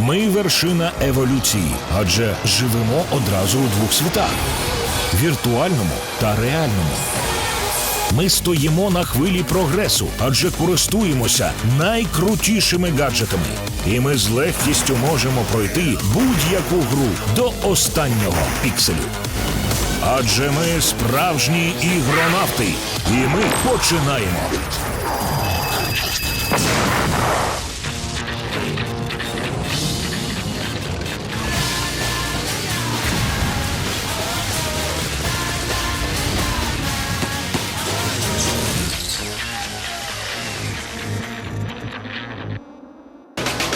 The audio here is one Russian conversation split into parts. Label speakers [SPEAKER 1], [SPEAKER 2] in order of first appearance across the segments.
[SPEAKER 1] Ми вершина еволюції, адже живемо одразу у двох світах віртуальному та реальному. Ми стоїмо на хвилі прогресу, адже користуємося найкрутішими гаджетами. І ми з легкістю можемо пройти будь-яку гру до останнього пікселю. Адже ми справжні ігронавти, і ми починаємо.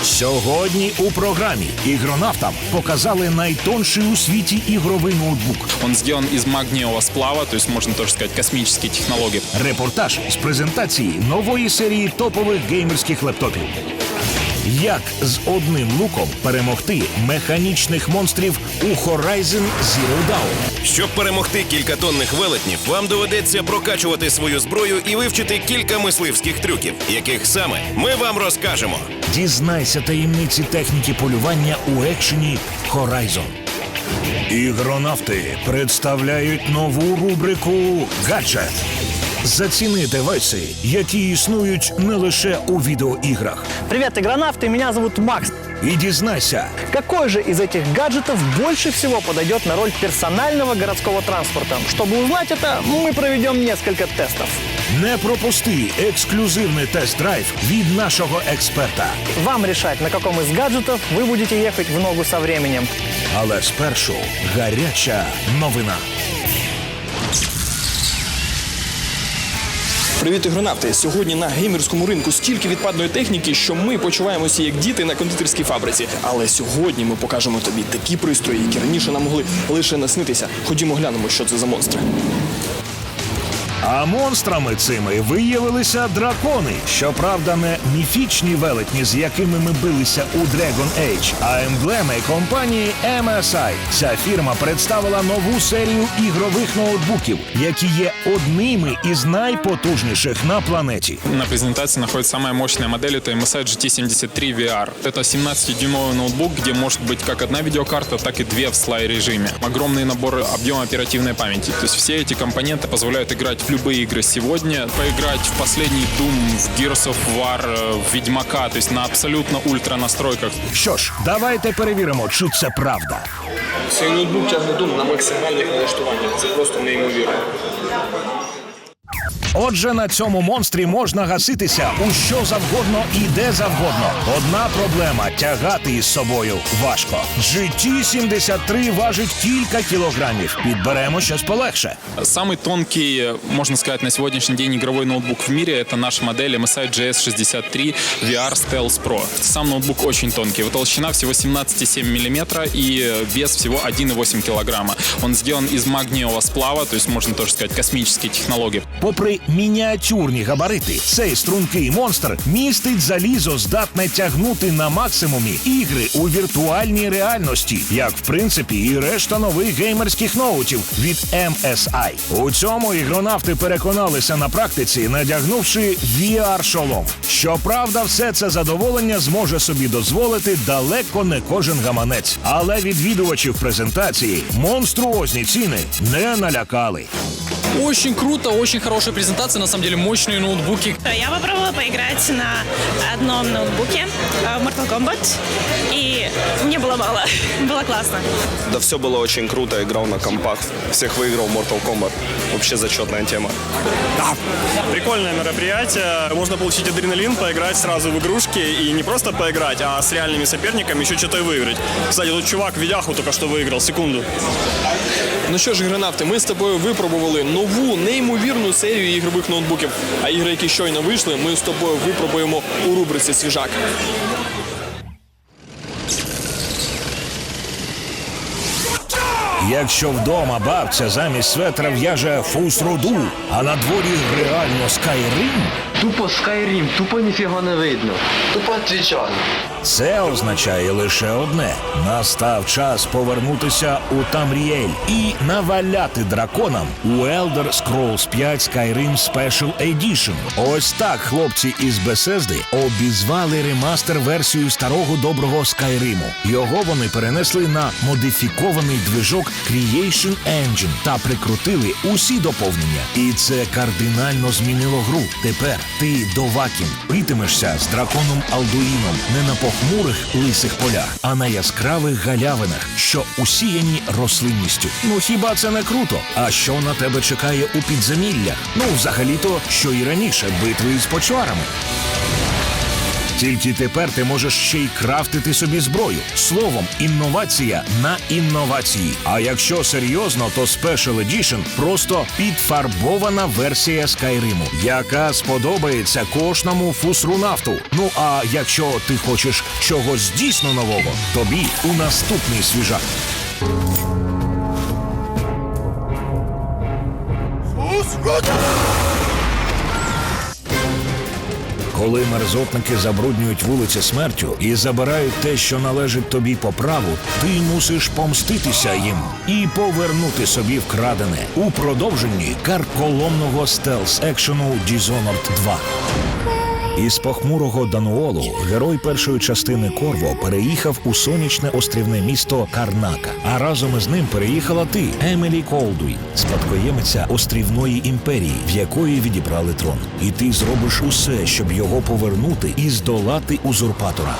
[SPEAKER 1] Сьогодні у програмі ігронавтам показали найтонший у світі ігровий ноутбук.
[SPEAKER 2] Он сделан из магниевого сплава, то есть можно тоже сказать космические технологии.
[SPEAKER 1] Репортаж з презентації нової серії топових геймерських лептопів. Як з одним луком перемогти механічних монстрів у Horizon Zero Dawn?
[SPEAKER 3] Щоб перемогти кількатонних велетнів, вам доведеться прокачувати свою зброю і вивчити кілька мисливських трюків, яких саме ми вам розкажемо.
[SPEAKER 1] Дізнайся таємниці техніки полювання у екшені Horizon. Ігронавти представляють нову рубрику Гаджет. Заціни девайси, які існують не лише у відеоіграх.
[SPEAKER 4] Привет, игронавты, меня зовут Макс.
[SPEAKER 1] І дізнайся,
[SPEAKER 4] Какой же из этих гаджетов больше всего подойдет на роль персонального городского транспорта? Чтобы узнать это, мы проведем несколько тестов.
[SPEAKER 1] не пропусти ексклюзивний тест-драйв від нашого експерта.
[SPEAKER 4] Вам решать, на каком из гаджетов вы будете ехать в ногу со временем.
[SPEAKER 1] Але спершу гаряча новина.
[SPEAKER 5] Привіт, ігронавти! Сьогодні на геймерському ринку стільки відпадної техніки, що ми почуваємося як діти на кондитерській фабриці. Але сьогодні ми покажемо тобі такі пристрої, які раніше нам могли лише наснитися. Ходімо глянемо, що це за монстри.
[SPEAKER 1] А монстрами цими виявилися дракони. Щоправда, не міфічні велетні, з якими ми билися у Dragon Age, а емблеми компанії MSI. Ця фірма представила нову серію ігрових ноутбуків, які є одними із найпотужніших на планеті.
[SPEAKER 2] На презентации находится самая мощная модель, это MSI GT73 VR. Это 17-дюймовый ноутбук, где может быть как одна видеокарта, так и две в слай-режиме. Огромный набор объема оперативной памяти. То есть все эти компоненты позволяют играть в любые игры сегодня, поиграть в последний Doom, в Gears of War, э, в Ведьмака, то есть на абсолютно ультра настройках.
[SPEAKER 1] Що ж, давайте перевіримо, чи це правда.
[SPEAKER 5] Цей ноутбук тягне дум на максимальних налаштуваннях. Це просто неймовірно.
[SPEAKER 1] Отже, на цьому монстрі можна гаситися у що завгодно і де завгодно. Одна проблема тягати із собою важко. GT73 важить кілька кілограмів. Підберемо щось полегше.
[SPEAKER 2] Самый тонкий, э, можно сказать, на сегодняшний день игровой ноутбук в мире это наша модель MSI GS63 VR Stealth Pro. Сам ноутбук очень тонкий, его толщина всего 17,7 мм и э, вес всего 1,8 килограмма. Он сделан из магниевого сплава, то есть можно тоже сказать космические технологии.
[SPEAKER 1] Попри мініатюрні габарити, цей стрункий монстр містить залізо, здатне тягнути на максимумі ігри у віртуальній реальності, як в принципі і решта нових геймерських ноутів від MSI. У цьому ігронавти переконалися на практиці, надягнувши VR-шолом. Щоправда, все це задоволення зможе собі дозволити далеко не кожен гаманець. Але відвідувачів презентації монструозні ціни не налякали.
[SPEAKER 6] Очень круто, очень хорошая презентация, на самом деле мощные ноутбуки.
[SPEAKER 7] Я попробовала поиграть на одном ноутбуке э, в Mortal Kombat, и мне было мало. Было классно.
[SPEAKER 8] Да все было очень круто, играл на компах. Всех выиграл Mortal Kombat. Вообще зачетная тема.
[SPEAKER 9] Прикольное мероприятие. Можно получить адреналин, поиграть сразу в игрушки. И не просто поиграть, а с реальными соперниками еще что-то и выиграть. Кстати, тут чувак видяху только что выиграл. Секунду.
[SPEAKER 5] Ну що ж, ігронавти, ми з тобою випробували нову неймовірну серію ігрових ноутбуків. А ігри, які щойно вийшли, ми з тобою випробуємо у рубриці Свіжак.
[SPEAKER 1] Якщо вдома бабця замість светра в'яже фусруду, а на дворі реально скайрим,
[SPEAKER 10] Тупо скайрім, тупо ніфіга не видно. Тупо отвічаю.
[SPEAKER 1] Це означає лише одне: настав час повернутися у Тамріель і наваляти драконам у Elder Scrolls 5 Skyrim Special Edition. Ось так хлопці із Бесезди обізвали ремастер-версію старого доброго Скайриму. Його вони перенесли на модифікований движок Creation Engine та прикрутили усі доповнення. І це кардинально змінило гру. Тепер ти Довакін битимешся з драконом Алдуїном не на похмурих лисих полях, а на яскравих галявинах, що усіяні рослинністю. Ну хіба це не круто? А що на тебе чекає у підземіллях? Ну, взагалі-то, що і раніше битви із почварами. Тільки тепер ти можеш ще й крафтити собі зброю. Словом, інновація на інновації. А якщо серйозно, то Special Edition просто підфарбована версія Скайриму, яка сподобається кожному фусрунавту. Ну а якщо ти хочеш чогось дійсно нового, тобі у наступний свіжак. Коли мерзотники забруднюють вулиці смертю і забирають те, що належить тобі по праву, ти мусиш помститися їм і повернути собі вкрадене у продовженні карколомного стелс екшену Dishonored 2. Із похмурого Дануолу герой першої частини Корво переїхав у сонячне острівне місто Карнака. А разом із ним переїхала ти, Емілі Колдуй, спадкоємиця острівної імперії, в якої відібрали трон. І ти зробиш усе, щоб його повернути і здолати узурпатора.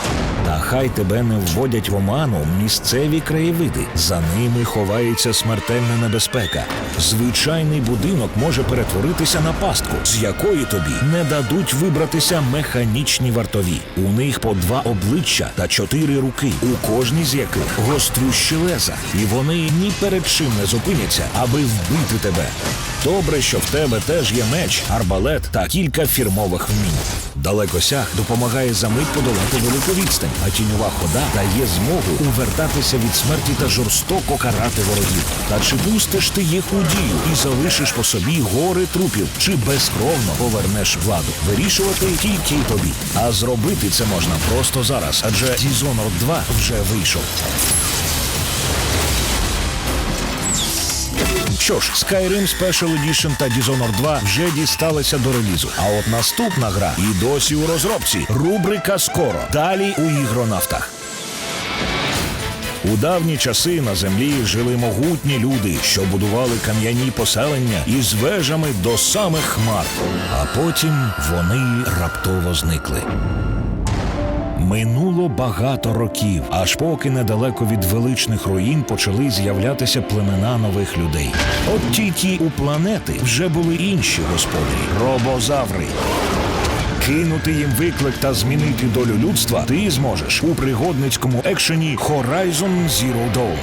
[SPEAKER 1] Та хай тебе не вводять в оману місцеві краєвиди. За ними ховається смертельна небезпека. Звичайний будинок може перетворитися на пастку, з якої тобі не дадуть вибратися механічні вартові. У них по два обличчя та чотири руки, у кожній з яких гострющі леза, і вони ні перед чим не зупиняться, аби вбити тебе. Добре, що в тебе теж є меч, арбалет та кілька фірмових вмінь. Далекосяг допомагає за мить подолати велику відстань, а тіньова хода дає змогу увертатися від смерті та жорстоко карати ворогів. Та чи пустиш ти їх у дію і залишиш по собі гори трупів, чи безкровно повернеш владу? Вирішувати тільки тобі. А зробити це можна просто зараз, адже Dishonored 2 вже вийшов. Що ж, Skyrim Special Edition та Dishonored 2 вже дісталися до релізу. А от наступна гра і досі у розробці. Рубрика скоро. Далі у ігронавтах. У давні часи на землі жили могутні люди, що будували кам'яні поселення із вежами до самих хмар. А потім вони раптово зникли. Минуло багато років, аж поки недалеко від величних руїн почали з'являтися племена нових людей. От тільки у планети вже були інші господарі робозаври. Кинути їм виклик та змінити долю людства ти зможеш у пригодницькому екшені Horizon Zero Dawn.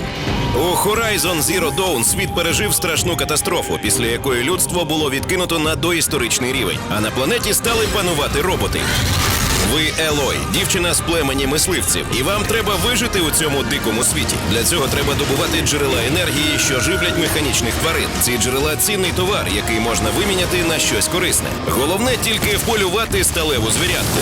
[SPEAKER 3] У Horizon Zero Dawn світ пережив страшну катастрофу, після якої людство було відкинуто на доісторичний рівень, а на планеті стали панувати роботи. Ви Елой, дівчина з племені мисливців, і вам треба вижити у цьому дикому світі. Для цього треба добувати джерела енергії, що живлять механічних тварин. Ці джерела цінний товар, який можна виміняти на щось корисне. Головне тільки вполювати сталеву звірятку.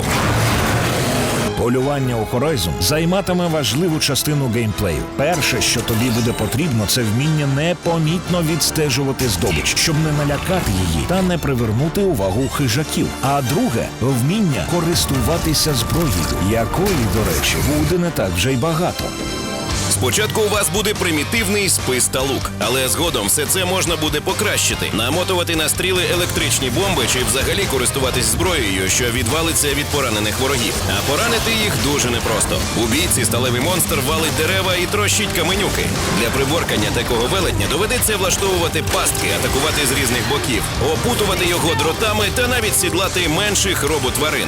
[SPEAKER 1] Полювання у Horizon займатиме важливу частину геймплею. Перше, що тобі буде потрібно, це вміння непомітно відстежувати здобич, щоб не налякати її та не привернути увагу хижаків. А друге вміння користуватися зброєю, якої, до речі, буде не так вже й багато.
[SPEAKER 3] Спочатку у вас буде примітивний спис та лук, але згодом все це можна буде покращити, намотувати на стріли електричні бомби чи взагалі користуватись зброєю, що відвалиться від поранених ворогів. А поранити їх дуже непросто. У бійці сталевий монстр валить дерева і трощить каменюки. Для приборкання такого велетня доведеться влаштовувати пастки, атакувати з різних боків, опутувати його дротами та навіть сідлати менших роботварин.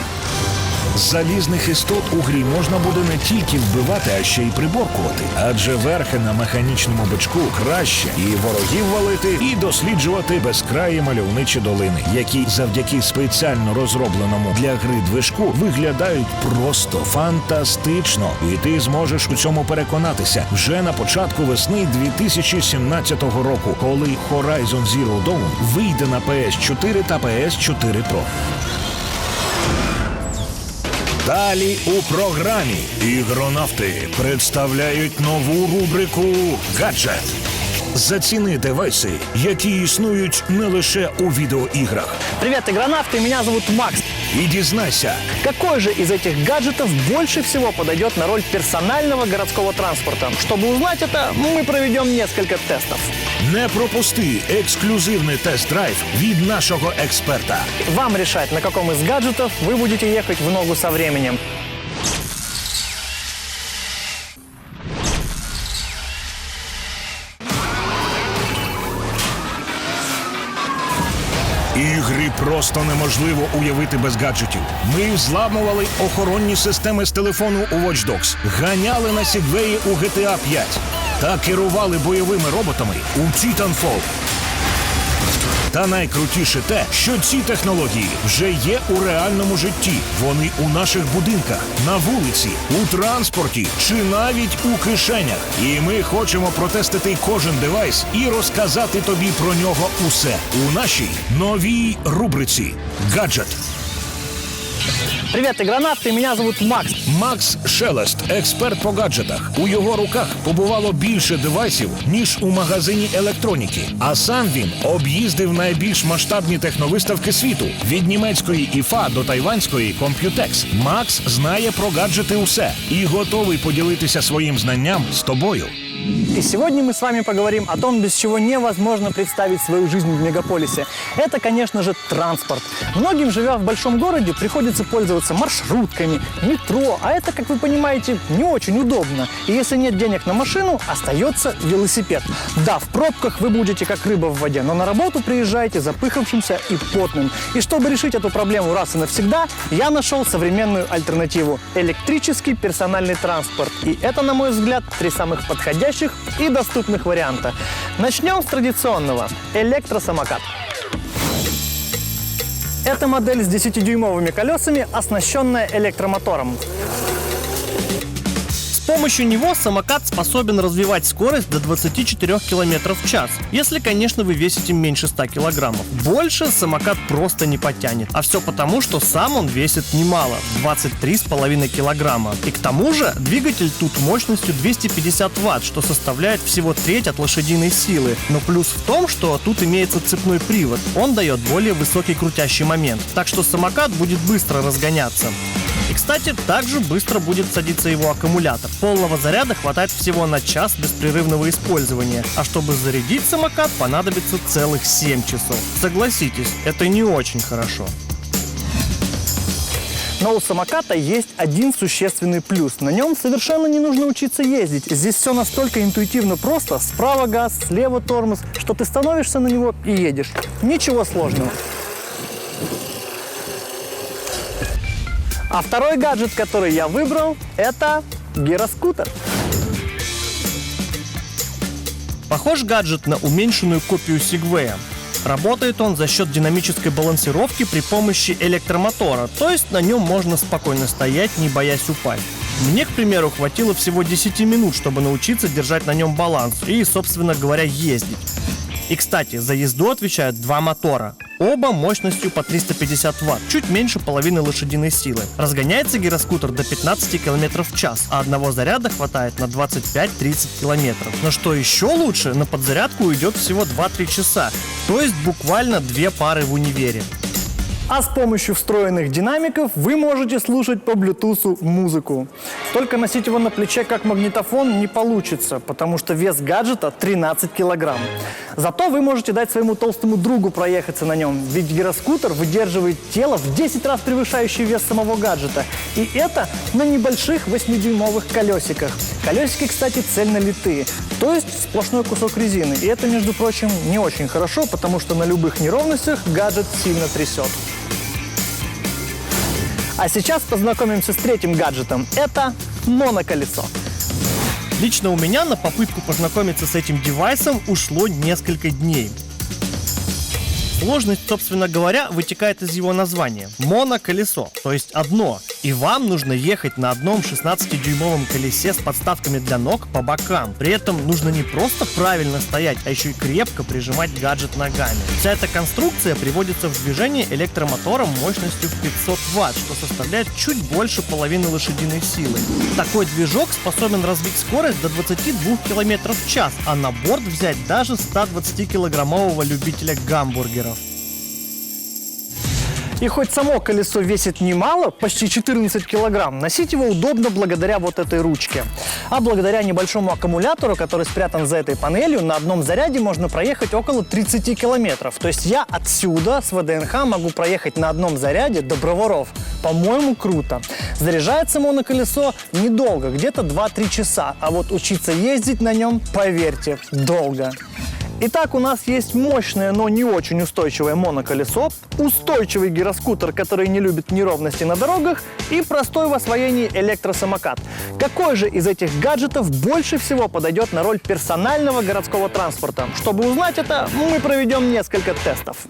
[SPEAKER 1] Залізних істот у грі можна буде не тільки вбивати, а ще й приборкувати. Адже верхи на механічному бичку краще і ворогів валити, і досліджувати безкраї мальовничі долини, які завдяки спеціально розробленому для гри движку виглядають просто фантастично. І ти зможеш у цьому переконатися вже на початку весни 2017 року, коли Horizon Zero Dawn вийде на PS4 та PS4 Pro. Далі у програмі ігронавти представляють нову рубрику Гаджет. Заціни девайси, які існують не лише у відеоіграх.
[SPEAKER 4] Привіт, ігронавти! меня звуть Макс.
[SPEAKER 1] І дізнайся,
[SPEAKER 4] Какой же из этих гаджетов больше всего подойдет на роль персонального городского транспорта? Чтобы узнать это, мы проведем несколько тестов.
[SPEAKER 1] не пропусти ексклюзивний тест-драйв від нашого експерта.
[SPEAKER 4] Вам решать, на каком из гаджетов вы будете ехать в ногу со временем.
[SPEAKER 1] Ігри просто неможливо уявити без гаджетів. Ми взламували охоронні системи з телефону у Watch Dogs, ганяли на Сігвеї у GTA 5 та керували бойовими роботами у Titanfall. Та найкрутіше те, що ці технології вже є у реальному житті. Вони у наших будинках, на вулиці, у транспорті чи навіть у кишенях. І ми хочемо протестити кожен девайс і розказати тобі про нього усе у нашій новій рубриці Гаджет.
[SPEAKER 4] Привет, игронавты, меня зовут Макс.
[SPEAKER 1] Макс Шелест, експерт по гаджетах. У його руках побувало більше девайсів, ніж у магазині електроніки. А сам він об'їздив найбільш масштабні техновиставки світу від німецької ІФА до тайванської Computex. Макс знає про гаджети усе і готовий поділитися своїм знанням з тобою.
[SPEAKER 4] И сегодня мы с вами поговорим о том, без чего невозможно представить свою жизнь в мегаполисе. Это, конечно же, транспорт. Многим, живя в большом городе, приходится пользоваться маршрутками, метро, а это, как вы понимаете, не очень удобно. И если нет денег на машину, остается велосипед. Да, в пробках вы будете как рыба в воде, но на работу приезжаете запыхавшимся и потным. И чтобы решить эту проблему раз и навсегда, я нашел современную альтернативу – электрический персональный транспорт. И это, на мой взгляд, три самых подходящих и доступных варианта. Начнем с традиционного – электросамокат. Это модель с 10-дюймовыми колесами, оснащенная электромотором.
[SPEAKER 11] Помощью него самокат способен развивать скорость до 24 км в час, если, конечно, вы весите меньше 100 килограммов. Больше самокат просто не потянет, а все потому, что сам он весит немало – 23,5 килограмма. И к тому же двигатель тут мощностью 250 ватт, что составляет всего треть от лошадиной силы. Но плюс в том, что тут имеется цепной привод, он дает более высокий крутящий момент, так что самокат будет быстро разгоняться. И, кстати, также быстро будет садиться его аккумулятор. Полного заряда хватает всего на час беспрерывного использования, а чтобы зарядить самокат понадобится целых 7 часов. Согласитесь, это не очень хорошо.
[SPEAKER 4] Но у самоката есть один существенный плюс. На нем совершенно не нужно учиться ездить. Здесь все настолько интуитивно просто. Справа газ, слева тормоз, что ты становишься на него и едешь. Ничего сложного. А второй гаджет, который я выбрал, это гироскутер.
[SPEAKER 11] Похож гаджет на уменьшенную копию Сигвея. Работает он за счет динамической балансировки при помощи электромотора, то есть на нем можно спокойно стоять, не боясь упасть. Мне, к примеру, хватило всего 10 минут, чтобы научиться держать на нем баланс и, собственно говоря, ездить. И, кстати, за езду отвечают два мотора. Оба мощностью по 350 ватт, чуть меньше половины лошадиной силы. Разгоняется гироскутер до 15 км в час, а одного заряда хватает на 25-30 км. Но что еще лучше, на подзарядку уйдет всего 2-3 часа, то есть буквально две пары в универе.
[SPEAKER 4] А с помощью встроенных динамиков вы можете слушать по Bluetooth музыку. Только носить его на плече как магнитофон не получится, потому что вес гаджета 13 килограмм. Зато вы можете дать своему толстому другу проехаться на нем, ведь гироскутер выдерживает тело в 10 раз превышающий вес самого гаджета. И это на небольших 8-дюймовых колесиках. Колесики, кстати, цельно литые, то есть сплошной кусок резины. И это, между прочим, не очень хорошо, потому что на любых неровностях гаджет сильно трясет. А сейчас познакомимся с третьим гаджетом. Это моноколесо.
[SPEAKER 11] Лично у меня на попытку познакомиться с этим девайсом ушло несколько дней. Сложность, собственно говоря, вытекает из его названия. Моноколесо, то есть одно. И вам нужно ехать на одном 16-дюймовом колесе с подставками для ног по бокам. При этом нужно не просто правильно стоять, а еще и крепко прижимать гаджет ногами. Вся эта конструкция приводится в движение электромотором мощностью в 500 ватт, что составляет чуть больше половины лошадиной силы. Такой движок способен развить скорость до 22 км в час, а на борт взять даже 120-килограммового любителя гамбургеров.
[SPEAKER 4] И хоть само колесо весит немало, почти 14 килограмм, носить его удобно благодаря вот этой ручке. А благодаря небольшому аккумулятору, который спрятан за этой панелью, на одном заряде можно проехать около 30 километров. То есть я отсюда, с ВДНХ, могу проехать на одном заряде до Броваров. По-моему, круто. Заряжается моноколесо недолго, где-то 2-3 часа. А вот учиться ездить на нем, поверьте, долго. Итак, у нас есть мощное, но не очень устойчивое моноколесо, устойчивый гироскутер, который не любит неровности на дорогах, и простой в освоении электросамокат. Какой же из этих гаджетов больше всего подойдет на роль персонального городского транспорта? Чтобы узнать это, мы проведем несколько тестов.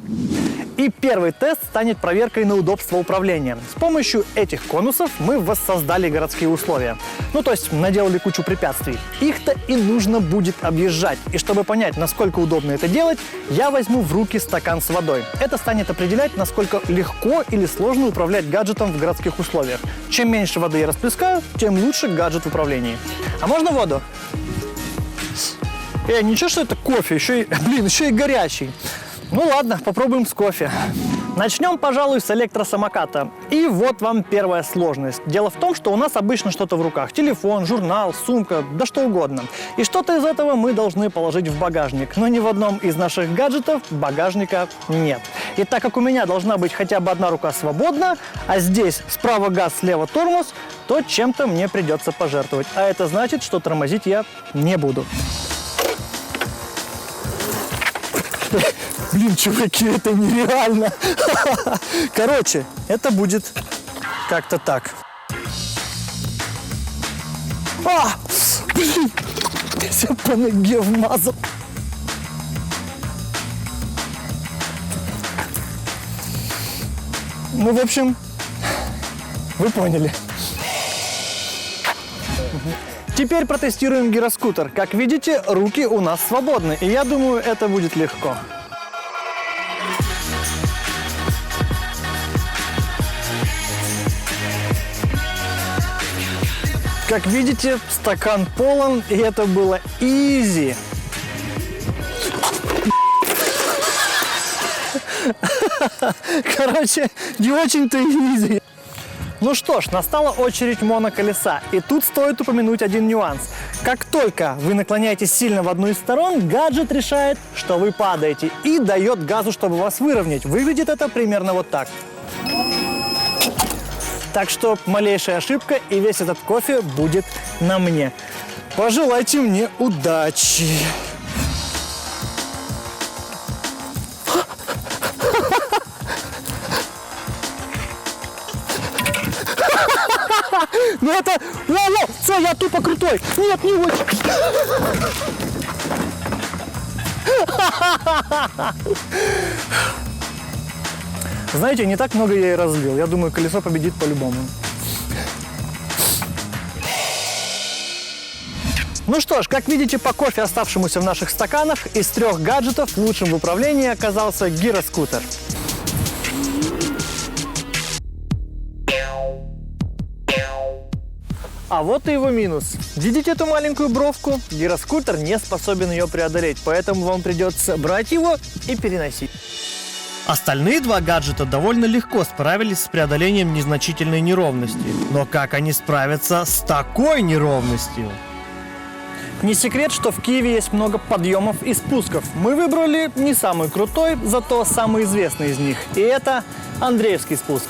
[SPEAKER 4] И первый тест станет проверкой на удобство управления. С помощью этих конусов мы воссоздали городские условия. Ну, то есть наделали кучу препятствий. Их-то и нужно будет объезжать. И чтобы понять, насколько удобно это делать, я возьму в руки стакан с водой. Это станет определять, насколько легко или сложно управлять гаджетом в городских условиях. Чем меньше воды я расплескаю, тем лучше гаджет в управлении. А можно воду? Э, ничего, что это кофе, еще и, блин, еще и горячий. Ну ладно, попробуем с кофе. Начнем, пожалуй, с электросамоката. И вот вам первая сложность. Дело в том, что у нас обычно что-то в руках. Телефон, журнал, сумка, да что угодно. И что-то из этого мы должны положить в багажник. Но ни в одном из наших гаджетов багажника нет. И так как у меня должна быть хотя бы одна рука свободна, а здесь справа газ, слева тормоз, то чем-то мне придется пожертвовать. А это значит, что тормозить я не буду. Блин, чуваки, это нереально. Короче, это будет как-то так. А! Блин! Я себя по ноге вмазал. Ну, в общем, вы поняли. Теперь протестируем гироскутер. Как видите, руки у нас свободны, и я думаю, это будет легко. Как видите, стакан полон, и это было изи. Короче, не очень-то изи. Ну что ж, настала очередь моноколеса. И тут стоит упомянуть один нюанс. Как только вы наклоняетесь сильно в одну из сторон, гаджет решает, что вы падаете и дает газу, чтобы вас выровнять. Выглядит это примерно вот так. Так что малейшая ошибка и весь этот кофе будет на мне. Пожелайте мне удачи. Ну это... Во-во! Все, я тупо крутой! Нет, не очень! Знаете, не так много я и разлил. Я думаю, колесо победит по-любому. Ну что ж, как видите по кофе, оставшемуся в наших стаканах, из трех гаджетов лучшим в управлении оказался гироскутер. А вот и его минус. Видите эту маленькую бровку? Гироскутер не способен ее преодолеть, поэтому вам придется брать его и переносить.
[SPEAKER 11] Остальные два гаджета довольно легко справились с преодолением незначительной неровности. Но как они справятся с такой неровностью?
[SPEAKER 4] Не секрет, что в Киеве есть много подъемов и спусков. Мы выбрали не самый крутой, зато самый известный из них. И это Андреевский спуск.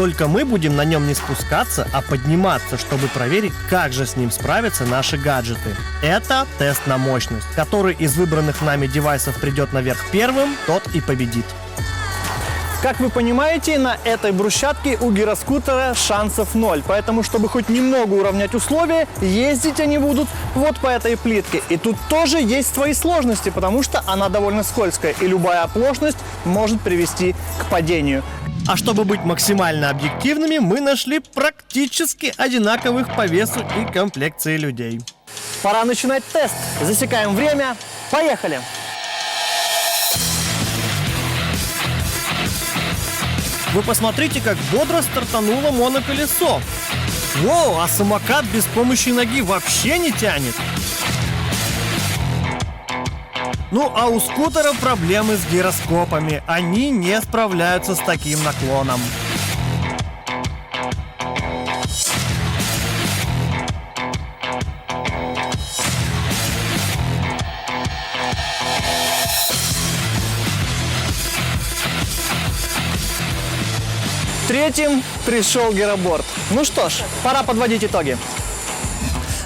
[SPEAKER 11] Только мы будем на нем не спускаться, а подниматься, чтобы проверить, как же с ним справятся наши гаджеты. Это тест на мощность, который из выбранных нами девайсов придет наверх первым, тот и победит.
[SPEAKER 4] Как вы понимаете, на этой брусчатке у гироскутера шансов ноль. Поэтому, чтобы хоть немного уравнять условия, ездить они будут вот по этой плитке. И тут тоже есть свои сложности, потому что она довольно скользкая. И любая оплошность может привести к падению.
[SPEAKER 11] А чтобы быть максимально объективными, мы нашли практически одинаковых по весу и комплекции людей.
[SPEAKER 4] Пора начинать тест. Засекаем время. Поехали!
[SPEAKER 11] Вы посмотрите, как бодро стартануло моноколесо. Воу, а самокат без помощи ноги вообще не тянет. Ну а у скутера проблемы с гироскопами. Они не справляются с таким наклоном.
[SPEAKER 4] Третьим пришел гироборд. Ну что ж, пора подводить итоги.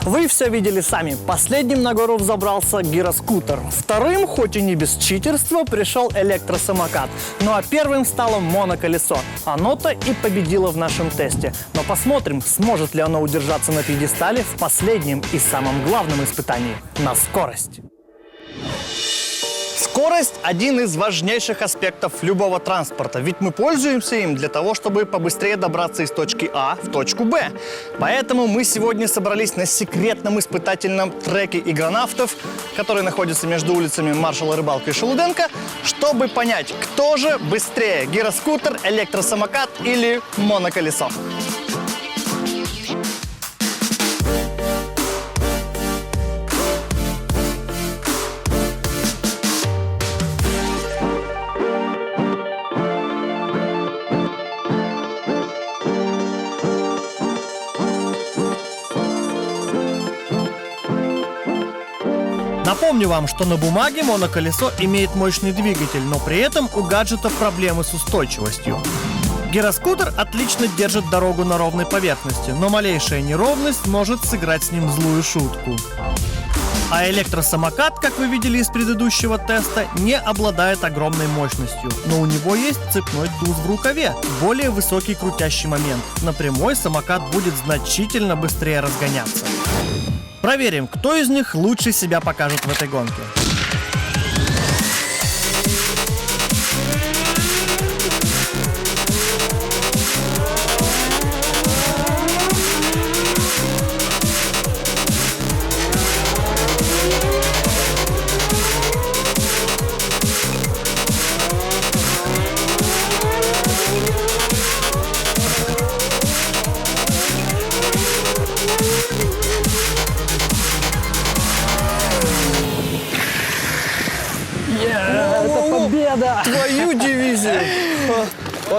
[SPEAKER 4] Вы все видели сами. Последним на гору взобрался гироскутер. Вторым, хоть и не без читерства, пришел электросамокат. Ну а первым стало моноколесо. Оно-то и победило в нашем тесте. Но посмотрим, сможет ли оно удержаться на пьедестале в последнем и самом главном испытании – на скорость. Скорость – один из важнейших аспектов любого транспорта, ведь мы пользуемся им для того, чтобы побыстрее добраться из точки А в точку Б. Поэтому мы сегодня собрались на секретном испытательном треке игронавтов, который находится между улицами Маршала Рыбалка и Шелуденко, чтобы понять, кто же быстрее – гироскутер, электросамокат или моноколесо.
[SPEAKER 11] Напомню вам, что на бумаге моноколесо имеет мощный двигатель, но при этом у гаджета проблемы с устойчивостью. Гироскутер отлично держит дорогу на ровной поверхности, но малейшая неровность может сыграть с ним злую шутку. А электросамокат, как вы видели из предыдущего теста, не обладает огромной мощностью, но у него есть цепной туз в рукаве, более высокий крутящий момент. На прямой самокат будет значительно быстрее разгоняться. Проверим, кто из них лучше себя покажет в этой гонке.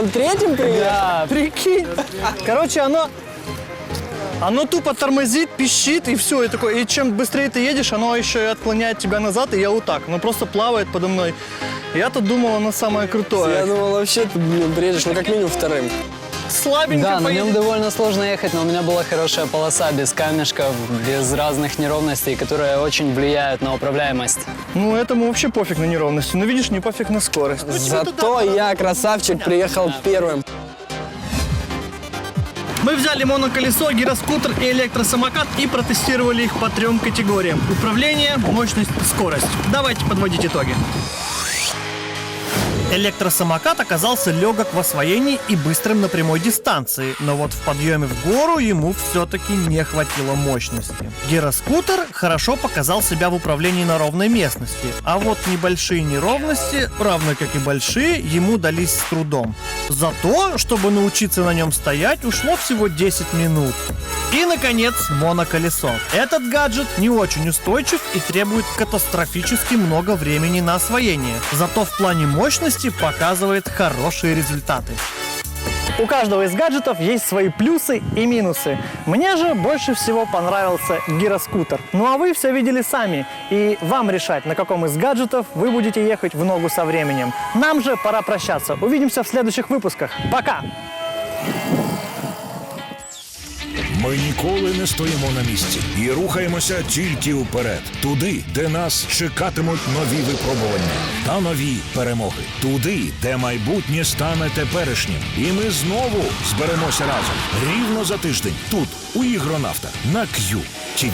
[SPEAKER 4] Он третьим приехал? Прикинь! Короче, оно... Оно тупо тормозит, пищит и все. И, такое, и чем быстрее ты едешь, оно еще и отклоняет тебя назад, и я вот так. Оно просто плавает подо мной. Я-то думал, оно самое крутое.
[SPEAKER 12] Я думал, вообще ты блин, приедешь, ну как минимум вторым.
[SPEAKER 4] Слабенько
[SPEAKER 12] Да, на
[SPEAKER 4] поедет.
[SPEAKER 12] нем довольно сложно ехать, но у меня была хорошая полоса, без камешков, без разных неровностей, которые очень влияют на управляемость.
[SPEAKER 4] Ну, этому вообще пофиг на неровности. Ну, видишь, не пофиг на скорость.
[SPEAKER 12] Зато я, красавчик, приехал первым.
[SPEAKER 11] Мы взяли моноколесо, гироскутер и электросамокат и протестировали их по трем категориям. Управление, мощность, скорость. Давайте подводить итоги. Электросамокат оказался легок в освоении и быстрым на прямой дистанции, но вот в подъеме в гору ему все-таки не хватило мощности. Гироскутер хорошо показал себя в управлении на ровной местности, а вот небольшие неровности, равно как и большие, ему дались с трудом. Зато, чтобы научиться на нем стоять, ушло всего 10 минут. И, наконец, моноколесо. Этот гаджет не очень устойчив и требует катастрофически много времени на освоение. Зато в плане мощности показывает хорошие результаты.
[SPEAKER 4] У каждого из гаджетов есть свои плюсы и минусы. Мне же больше всего понравился гироскутер. Ну а вы все видели сами. И вам решать, на каком из гаджетов вы будете ехать в ногу со временем. Нам же пора прощаться. Увидимся в следующих выпусках. Пока!
[SPEAKER 1] Ми ніколи не стоїмо на місці і рухаємося тільки вперед, туди, де нас чекатимуть нові випробування та нові перемоги, туди, де майбутнє стане теперішнім. І ми знову зберемося разом рівно за тиждень тут, у ігронавтах на Q-TV.